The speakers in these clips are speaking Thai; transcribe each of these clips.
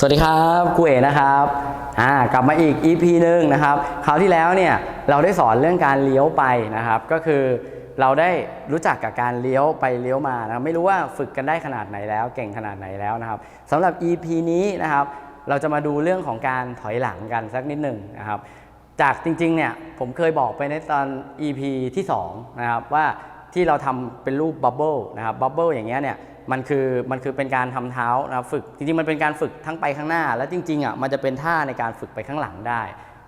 สวัสดีครับครูเอนะครับอ่ากลับมาอีก EP หนึ่งนะครับคราวที่แล้วเนี่ยเราได้สอนเรื่องการเลี้ยวไปนะครับก็คือเราได้รู้จักกับการเลี้ยวไปเลี้ยวมานะครับไม่รู้ว่าฝึกกันได้ขนาดไหนแล้ว เก่งขนาดไหนแล้วนะครับสำหรับ EP นี้นะครับเราจะมาดูเรื่องของการถอยหลังกันสักนิดหนึ่งนะครับจากจริงๆเนี่ยผมเคยบอกไปในตอน EP ที่2นะครับว่าที่เราทำเป็นรูปบับเบิลนะครับบับเบิลอย่างเงี้ยเนี่ย มันคือมันคือเป็นการทำเท้านะครับฝึกจริงๆมันเป็นการฝึกทั้งไปข้างหน้า และจริงๆอะมันจะเป็นท่าในการฝึกไปข้างหลังได้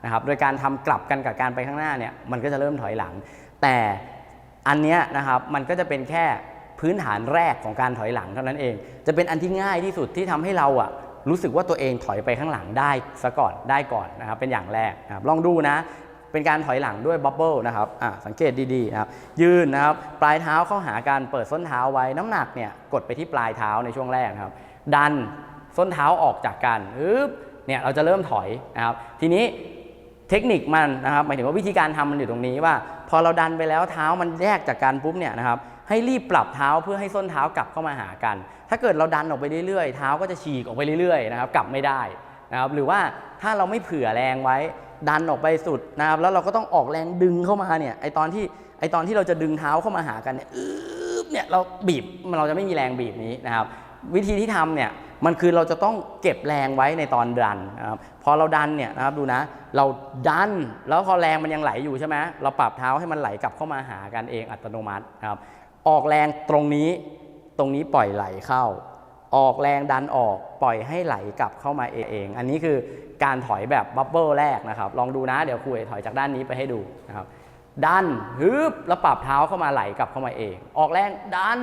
นะครับโดยการทำกลับกันกับการไปข้างหน้าเนี่ยมันก็จะเริ่มถอยหลัง แต่อันเนี้ยนะครับมันก็จะเป็นแค่พื้นฐานแรกของการถอยหลังเท่านั้นเอง จะเป็นอันที่ง่ายที่สุดที่ทำให้เราอะรู้สึกว่าตัวเองถอยไปข้างหลังได้ซะก่อนได้ก่อนนะครับเป็นอย่างแรกนะครับลองดูนะ เป็นการถอยหลังด้วยบับเบิลนะครับสังเกตดีๆนะครับยืนนะครับปลายเท้าเข้าหาการเปิดส้นเท้าไว้น้ำหนักเนี่ยกดไปที่ปลายเท้าในช่วงแรกครับ ดันส้นเท้าออกจากกันปึ๊บเนี่ยเราจะเริ่มถอยนะครับทีนี้เทคนิคมันนะครับหมายถึงว่าวิธีการทำมันอยู่ตรงนี้ว่า พอเราดันไปแล้วเท้ามันแยกจากกันปุ๊บเนี่ยนะครับให้รีบปรับเท้าเพื่อให้ส้นเท้ากลับเข้ามาหากัน ถ้าเกิดเราดันออกไปเรื่อยๆ เท้าก็จะฉีกออกไปเรื่อยๆนะครับกลับไม่ได้นะครับหรือว่าถ้าเราไม่เผื่อแรงไว้ ดันออกไปสุดนะครับแล้วเราก็ต้องออกแรงดึงเข้ามาเนี่ยไอตอนที่ไอตอนที่เราจะดึงเท้าเข้ามาหากันเนี่ยเนี่ยเราบีบเราจะไม่มีแรงบีบนี้นะครับ วิธีที่ทำเนี่ยมันคือเราจะต้องเก็บแรงไว้ในตอนดันนะครับพอเราดันเนี่ยนะครับดูนะ เราดันแล้วพอแรงมันยังไหลอยู่ใช่ไหมเราปรับเท้าให้มันไหลกลับเข้ามาหากันเองอัตโนมัตินะครับออกแรงตรงนี้ตรงนี้ปล่อยไหลเข้า ออกแรงดันออกปล่อยให้ไหลกลับเข้ามาเอง อันนี้คือการถอยแบบบับเบิลแรกนะครับ ลองดูนะเดี๋ยวครูเอถอยจากด้านนี้ไปให้ดูนะครับ ดันฮึบแล้วปรับเท้าเข้ามาไหลกลับเข้ามาเอง ออกแรงดัน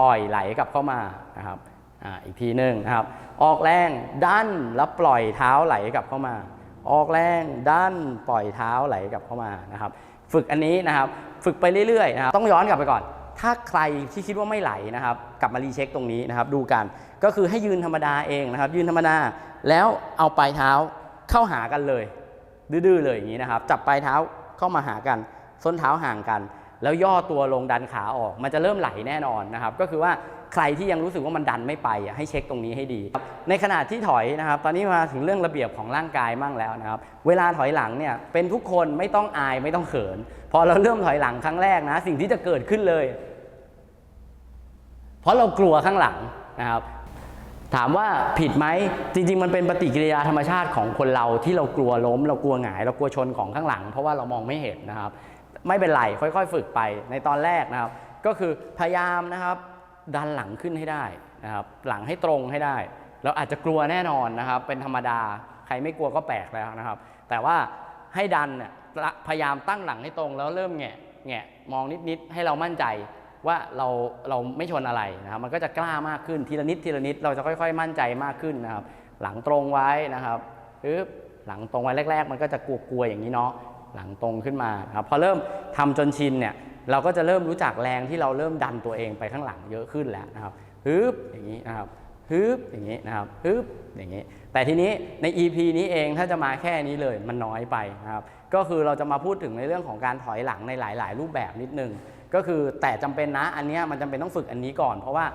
ปล่อยไหลกลับเข้ามานะครับออีกทีหนึ่งนะครับ ออกแรงดันแล้วปล่อยเท้าไหลกลับเข้ามา ออกแรงดันปล่อยเท้าไหลกลับเข้ามานะครับ ฝึกอันนี้นะครับ ฝึกไปเรื่อยๆนะครับต้องย้อนกลับไปก่อน ถ้าใครที่คิดว่าไม่ไหลนะครับ กลับมารีเช็คตรงนี้นะครับ ดูกันก็คือให้ยืนธรรมดาเองนะครับ ยืนธรรมดาแล้วเอาปลายเท้าเข้าหากันเลย ดื้อๆเลยอย่างนี้นะครับ จับปลายเท้าเข้ามาหากัน ส้นเท้าห่างกัน แล้วย่อตัวลงดันขาออก มันจะเริ่มไหลแน่นอนนะครับ ก็คือว่า ใครที่ยังรู้สึกว่ามันดันไม่ไปให้เช็คตรงนี้ให้ดี ในขณะที่ถอยนะครับ ตอนนี้มาถึงเรื่องระเบียบของร่างกายมั่งแล้วนะครับ เวลาถอยหลังเนี่ยเป็นทุกคนไม่ต้องอายไม่ต้องเขิน พอเราเริ่มถอยหลังครั้งแรกนะ สิ่งที่จะเกิดขึ้นเลย เพราะเรากลัวข้างหลังนะครับถามว่าผิดไหมจริง ๆ มันเป็นปฏิกิริยาธรรมชาติของคนเราที่เรากลัวล้ม เรากลัวหงาย เรากลัวชนของข้างหลัง เพราะว่าเรามองไม่เห็นนะครับ ไม่เป็นไรค่อย ๆ ฝึกไปในตอนแรกนะครับ ก็คือพยายามนะครับ ดันหลังขึ้นให้ได้นะครับหลังให้ตรงให้ได้เราอาจจะกลัวแน่นอนนะครับ เป็นธรรมดาใครไม่กลัวก็แปลกแล้วนะครับ แต่ว่าให้ดันเนี่ยพยายามตั้งหลังให้ตรงแล้วเริ่มแงะแงะมองนิดๆให้เรามั่นใจว่าเราเราไม่ชนอะไรนะครับมันก็จะกล้ามากขึ้นทีละนิดทีละนิดเราจะค่อย ๆ มั่นใจมากขึ้นนะครับ หลังตรงไว้นะครับปึ๊บหลังตรงไว้แรก ๆ มันก็จะกลัวๆอย่างนี้เนาะหลังตรงขึ้นมาครับพอเริ่มทำจนชินเนี่ย เราก็จะเริ่มรู้จักแรงที่เราเริ่มดันตัวเองไปข้างหลังเยอะขึ้นแล้วนะครับฮึบอย่างนี้นะครับฮึบอย่างนี้นะครับฮึบอย่างนี้ แต่ทีนี้ใน EP นี้เองถ้าจะมาแค่นี้เลยมันน้อยไปนะครับก็คือเราจะมาพูดถึงในเรื่องของการถอยหลังในหลาย ๆ รูปแบบนิดนึงก็คือแต่จำเป็นนะอันนี้มันจำเป็นต้องฝึกอันนี้ก่อน เพราะว่า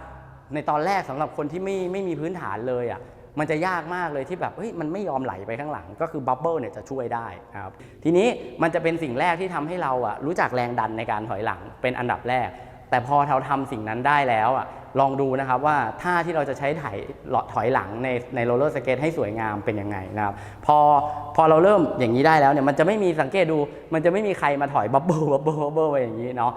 ในตอนแรกสำหรับคนที่ไม่ไม่มีพื้นฐานเลยอะ มันจะยากมากเลยที่แบบเฮ้ยมันไม่ยอมไหลไปข้างหลัง ก็คือบับเบิลเนี่ยจะช่วยได้นะครับทีนี้มันจะเป็นสิ่งแรกที่ทำให้เราอะรู้จักแรงดันในการถอยหลังเป็นอันดับแรก แต่พอเราทำสิ่งนั้นได้แล้วอะลองดูนะครับว่าท่าที่เราจะใช้ถ่ายถอยหลังในในโรลเลอร์สเกตให้สวยงามเป็นยังไงนะครับ พอพอเราเริ่มอย่างนี้ได้แล้วเนี่ยมันจะไม่มีสังเกตดูมันจะไม่มีใครมาถอยบับเบิลบับเบิลบับเบิลไปอย่างนี้เนาะ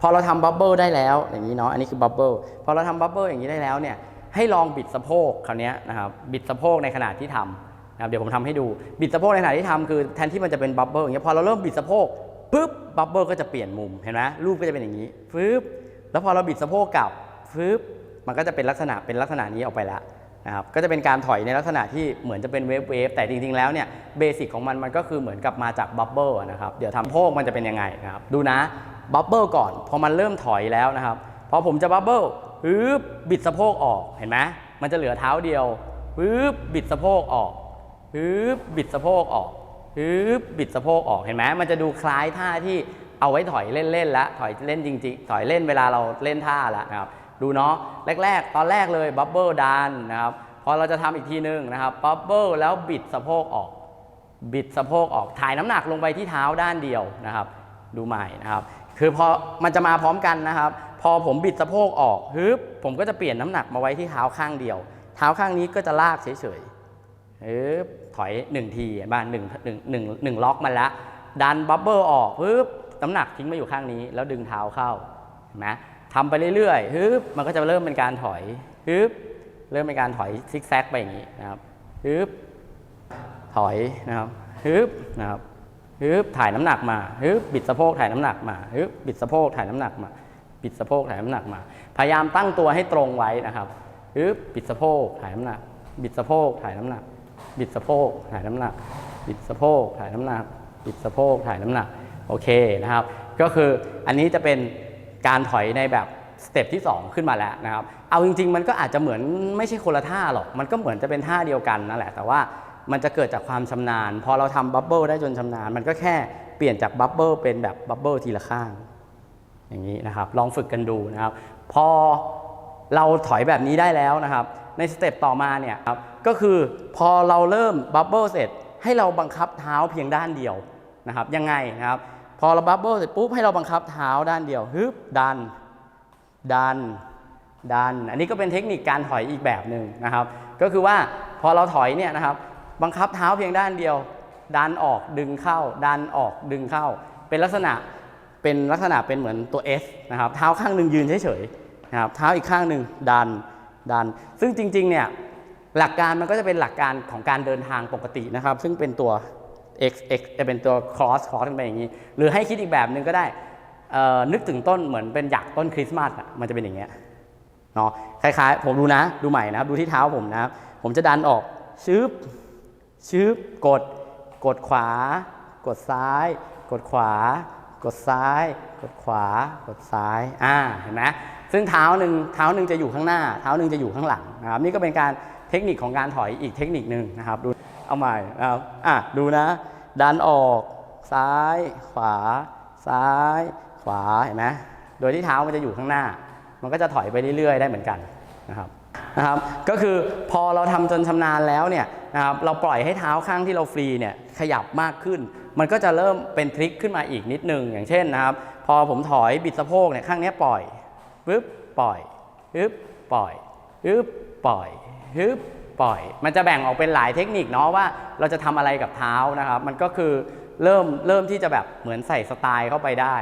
พอเราทำบับเบิลได้แล้วอย่างนี้เนาะอันนี้คือบับเบิลพอเราทำบับเบิลอย่างนี้ได้แล้วเนี่ย ให้ลองบิดสะโพกคราวนี้นะครับบิดสะโพกในขณะที่ทำนะครับเดี๋ยวผมทำให้ดูบิดสะโพกในขณะที่ทำคือแทนที่มันจะเป็นบับเบิลอย่างเงี้ยพอเราเริ่มบิดสะโพกปุ๊บบับเบิลก็จะเปลี่ยนมุมเห็นไหมรูปก็จะเป็นอย่างนี้ฟึบแล้วพอเราบิดสะโพกกลับฟึบมันก็จะเป็นลักษณะเป็นลักษณะนี้ออกไปแล้วนะครับก็จะเป็นการถอยในลักษณะที่เหมือนจะเป็นเวฟเวฟแต่จริงๆแล้วเนี่ยเบสิกของมันมันก็คือเหมือนกับมาจากบับเบิลนะครับเดี๋ยวทำโพกมันจะเป็นยังไงนะครับดูนะบับเบิลก่อนพอมันเริ่มถอยแล้วนะครับพอผมจะบับเบิล ปึ๊บบิดสะโพกออกเห็นไหมมันจะเหลือเท้าเดียวปึ๊บบิดสะโพกออกปึ๊บบิดสะโพกออกปึ๊บบิดสะโพกออกเห็นไหมมันจะดูคล้ายท่าที่เอาไว้ถอยเล่นๆแล้วถอยเล่นจริง ๆ ถอยเล่นเวลาเราเล่นท่าแล้วนะครับดูเนาะแรก ๆ ตอนแรกเลยบับเบิลดันนะครับพอเราจะทำอีกทีนึงนะครับบับเบิลแล้วบิดสะโพกออก บิดสะโพกออกถ่ายน้ำหนักลงไปที่เท้าด้านเดียวนะครับ ดูใหม่นะครับ คือพอมันจะมาพร้อมกันนะครับ พอผมบิดสะโพกออกฮึบผมก็จะเปลี่ยนน้ำหนักมาไว้ที่เท้าข้างเดียว เท้าข้างนี้ก็จะลากเฉยๆฮึบถอยหนึ่งทีเห็นหนึ่งหนึ่งหนึ่งหนึ่งล็อกมันละดันบับเบิลออกฮึบน้ำหนักทิ้งมาอยู่ข้างนี้ แล้วดึงเท้าเข้าเห็นไหมทำไปเรื่อยๆฮึบมันก็จะเริ่มเป็นการถอยฮึบเริ่มเป็นการถอยซิกแซกไปอย่างนี้นะครับฮึบถอยนะครับฮึบนะครับฮึบถ่ายน้ำหนักมาฮึบบิดสะโพกถ่ายน้ำหนักมาฮึบบิดสะโพกถ่ายน้ำหนักมา บิดสะโพกถ่ายน้ำหนักมา พยายามตั้งตัวให้ตรงไว้นะครับฮึบบิดสะโพกถ่ายน้ำหนัก บิดสะโพกถ่ายน้ำหนัก บิดสะโพกถ่ายน้ำหนัก บิดสะโพกถ่ายน้ำหนัก บิดสะโพกถ่ายน้ำหนักโอเคนะครับ ก็คืออันนี้จะเป็นการถอยในแบบสเต็ปที่ 2 ขึ้นมาแล้วนะครับ เอาจริง ๆ มันก็อาจจะเหมือนไม่ใช่คนละท่าหรอก มันก็เหมือนจะเป็นท่าเดียวกันนั่นแหละ แต่ว่ามันจะเกิดจากความชำนาญ พอเราทำบับเบิลได้จนชำนาญ มันก็แค่เปลี่ยนจากบับเบิลเป็นแบบบับเบิลทีละข้าง อย่างนี้นะครับ ลองฝึกกันดูนะครับ พอเราถอยแบบนี้ได้แล้วนะครับ ในสเต็ปต่อมาเนี่ยครับก็คือพอเราเริ่มบับเบิลเสร็จ ให้เราบังคับเท้าเพียงด้านเดียวนะครับยังไงนะครับ พอเราบับเบิลเสร็จปุ๊บให้เราบังคับเท้าด้านเดียวฮึบดัน ดัน ดัน อันนี้ก็เป็นเทคนิคการถอยอีกแบบหนึ่งนะครับ ก็คือว่าพอเราถอยเนี่ยนะครับ บังคับเท้าเพียงด้านเดียว ดันออกดึงเข้า ดันออกดึงเข้า เป็นลักษณะ เป็นลักษณะเป็นเหมือนตัว S นะครับเท้าข้างหนึ่งยืนเฉยๆนะครับเท้าอีกข้างหนึ่งดันดัน ซึ่งจริงๆเนี่ยหลักการมันก็จะเป็นหลักการของการเดินทางปกตินะครับ ซึ่งเป็นตัว x x จะเป็นตัว cross cross กันไปอย่างนี้ หรือให้คิดอีกแบบหนึ่งก็ได้นึกถึงต้นเหมือนเป็นหยักต้นคริสต์มาสอะมันจะเป็นอย่างเงี้ยเนาะคล้ายๆ ผมดูนะดูใหม่นะครับดูที่เท้าผมนะครับผมจะดันออกชึบชึบกด กดขวา กดซ้าย กดขวา กดซ้าย กดขวา กดซ้ายอ่าเห็นไหมซึ่งเท้าหนึ่งเท้าหนึ่งจะอยู่ข้างหน้า เท้าหนึ่งจะอยู่ข้างหลังนะครับนี่ก็เป็นการเทคนิคของการถอยอีกเทคนิคหนึ่งนะครับดูเอาใหม่นะครับอะดูนะ ดันออกซ้าย ขวา ซ้าย ขวาเห็นไหมโดยที่เท้ามันจะอยู่ข้างหน้า มันก็จะถอยไปเรื่อยๆ ได้เหมือนกันนะครับนะครับ ก็คือพอเราทำจนชำนาญแล้วเนี่ยนะครับเราปล่อยให้เท้าข้างที่เราฟรีเนี่ยขยับมากขึ้น มันก็จะเริ่มเป็นทริคขึ้นมาอีกนิดนึง อย่างเช่นนะครับ พอผมถอยบิดสะโพกเนี่ยข้างนี้ปล่อยปึ๊บปล่อยปึ๊บปล่อยปึ๊บปล่อยปึ๊บปล่อย มันจะแบ่งออกเป็นหลายเทคนิคเนาะว่าเราจะทำอะไรกับเท้านะครับ มันก็คือเริ่มเริ่มที่จะแบบเหมือนใส่สไตล์เข้าไปได้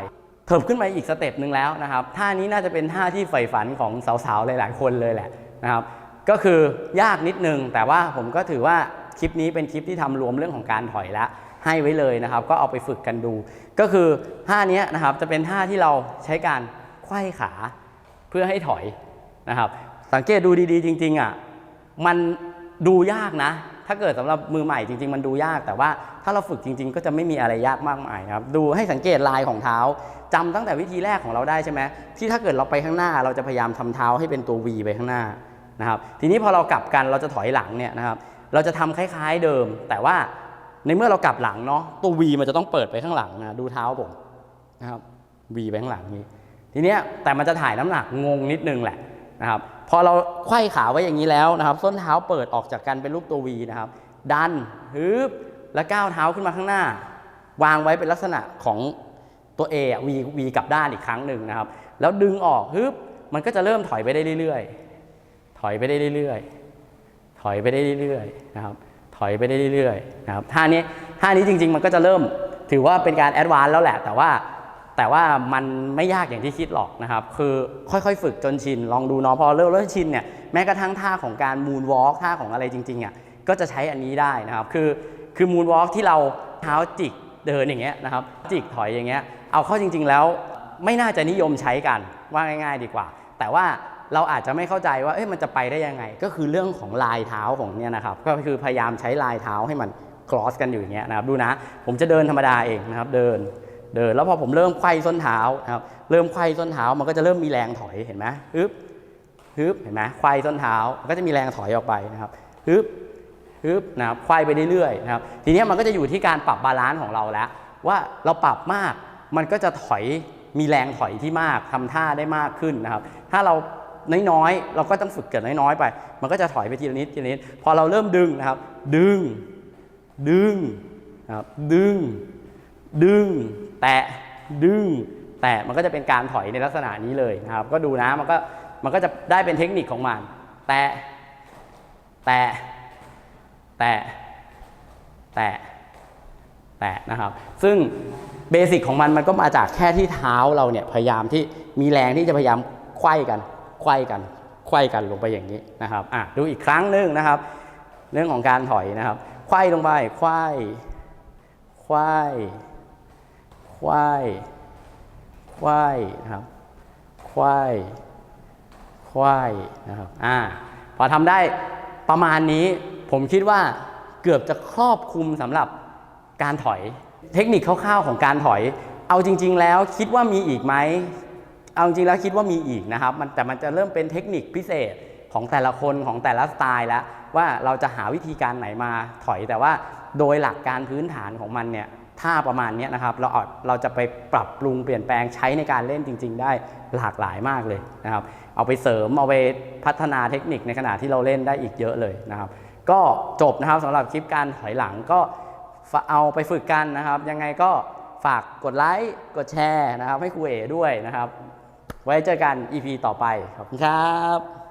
เถิบขึ้นมาอีกสเต็ปหนึ่งแล้วนะครับท่านี้น่าจะเป็นท่าที่ใฝ่ฝันของสาวๆหลายๆคนเลยแหละนะครับก็คือยากนิดนึง แต่ว่าผมก็ถือว่าคลิปนี้เป็นคลิปที่ทำรวมเรื่องของการถอยแล้ว ให้ไว้เลยนะครับ ก็เอาไปฝึกกันดู ก็คือท่านี้นะครับจะเป็นท่าที่เราใช้การไขว้ขาเพื่อให้ถอยนะครับ สังเกตดูดีๆ จริงๆอะมันดูยากนะ ถ้าเกิดสำหรับมือใหม่จริง ๆ มันดูยาก แต่ว่าถ้าเราฝึกจริง ๆ ก็จะไม่มีอะไรยากมากมายครับ ดูให้สังเกตลายของเท้าจำตั้งแต่วิธีแรกของเราได้ใช่ไหมที่ถ้าเกิดเราไปข้างหน้า เราจะพยายามทำเท้าให้เป็นตัว V ไปข้างหน้านะครับ ทีนี้พอเรากลับกันเราจะถอยหลังเนี่ยนะครับ เราจะทำคล้าย ๆเดิม แต่ว่า ในเมื่อเรากลับหลังเนาะตัว V มันจะต้องเปิดไปข้างหลังนะดูเท้าผมนะครับ V ไปข้างหลังนี้ทีเนี้ยแต่มันจะถ่ายน้ำหนักงงนิดนึงแหละนะครับพอเราไขว้ขาไว้อย่างนี้แล้วนะครับ ส้นเท้าเปิดออกจากกันเป็นรูปตัว V นะครับ ดันฮึบแล้วก้าวเท้าขึ้นมาข้างหน้า วางไว้เป็นลักษณะของตัว A อะ V V กลับด้านอีกครั้งหนึ่งนะครับ แล้วดึงออกฮึบมันก็จะเริ่มถอยไปได้เรื่อยๆถอยไปได้เรื่อยๆถอยไปได้เรื่อยๆนะครับ อยไปได้เรื่อยๆนะครับท่านี้ท่านี้จริง ๆ มันก็จะเริ่มถือว่าเป็นการแอดวานซ์แล้วแหละ แต่ว่าแต่ว่ามันไม่ยากอย่างที่คิดหรอกนะครับ คือค่อยๆ ฝึกจนชิน ลองดูเนาะพอเริ่มเริ่มชินเนี่ยแม้กระทั่งท่าของการมูนวอล์กท่าของอะไรจริงๆอะก็จะใช้อันนี้ได้นะครับ คือคือมูนวอล์กที่เราเท้าจิกเดินอย่างเงี้ยนะครับจิกถอยอย่างเงี้ยเอาเข้าจริง ๆแล้วไม่น่าจะนิยมใช้กันว่าง่าย ๆ ดีกว่า แต่ว่า เราอาจจะไม่เข้าใจว่าเอ๊ะมันจะไปได้ยังไง ก็คือเรื่องของลายเท้าของเนี่ยนะครับ ก็คือพยายามใช้ลายเท้าให้มัน cross กันอยู่อย่างเงี้ยนะครับ ดูนะ ผมจะเดินธรรมดาเองนะครับ เดิน เดิน แล้วพอผมเริ่มไขว้ส้นเท้านะครับ เริ่มไขว้ส้นเท้า มันก็จะเริ่มมีแรงถอย เห็นไหมฮึบฮึบ เห็นไหมไขว้ส้นเท้า มันก็จะมีแรงถอยออกไปนะครับ ฮึบ ฮึบ นะครับ ไขว้ไปเรื่อยๆนะครับ ทีนี้มันก็จะอยู่ที่การปรับบาลานซ์ของเราแล้ว ว่าเราปรับมาก มันก็จะถอย มีแรงถอยที่มากทำท่าได้มากขึ้นนะครับ ถ้าเรา น้อยๆ เราก็ต้องฝึกเกิดน้อยๆ ไป มันก็จะถอยไปทีละนิดทีละนิด พอเราเริ่มดึงนะครับ ดึง ดึงนะครับ ดึง ดึง แตะ ดึง แตะ มันก็จะเป็นการถอยในลักษณะนี้เลยนะครับ ก็ดูนะ มันก็ มันก็จะได้เป็นเทคนิคของมัน แตะ แตะ แตะ แตะ แตะนะครับ ซึ่งเบสิกของมันมันก็มาจากแค่ที่เท้าเราเนี่ยพยายามที่มีแรงที่จะพยายามไขว้กัน ไขว้กันไขว้กันลงไปอย่างนี้นะครับอะดูอีกครั้งหนึ่งนะครับ เรื่องของการถอยนะครับไขว้ลงไปไขว้ไขว้ไขว้ไขว้นะครับไขว้ไขว้นะครับอ่าพอทำได้ประมาณนี้ผมคิดว่าเกือบจะครอบคลุมสำหรับการถอย เทคนิคคร่าวๆของการถอย เอาจริง ๆ แล้วคิดว่ามีอีกไหม เอาจริงแล้วคิดว่ามีอีกนะครับมันแต่มันจะเริ่มเป็นเทคนิคพิเศษของแต่ละคนของแต่ละสไตล์แล้วว่าเราจะหาวิธีการไหนมาถอยแต่ว่าโดยหลักการพื้นฐานของมันเนี่ยถ้าประมาณนี้นะครับเราเราจะไปปรับปรุงเปลี่ยนแปลงใช้ในการเล่นจริง ๆ ได้หลากหลายมากเลยนะครับเอาไปเสริมเอาไปพัฒนาเทคนิคในขณะที่เราเล่นได้อีกเยอะเลยนะครับ ก็จบนะครับสำหรับคลิปการถอยหลังก็เอาไปฝึกกันนะครับ ยังไงก็ฝากกดไลค์กดแชร์นะครับ ให้ครูเอ๋ด้วยนะครับ ไว้เจอกัน EP ต่อไปขอบคุณครับ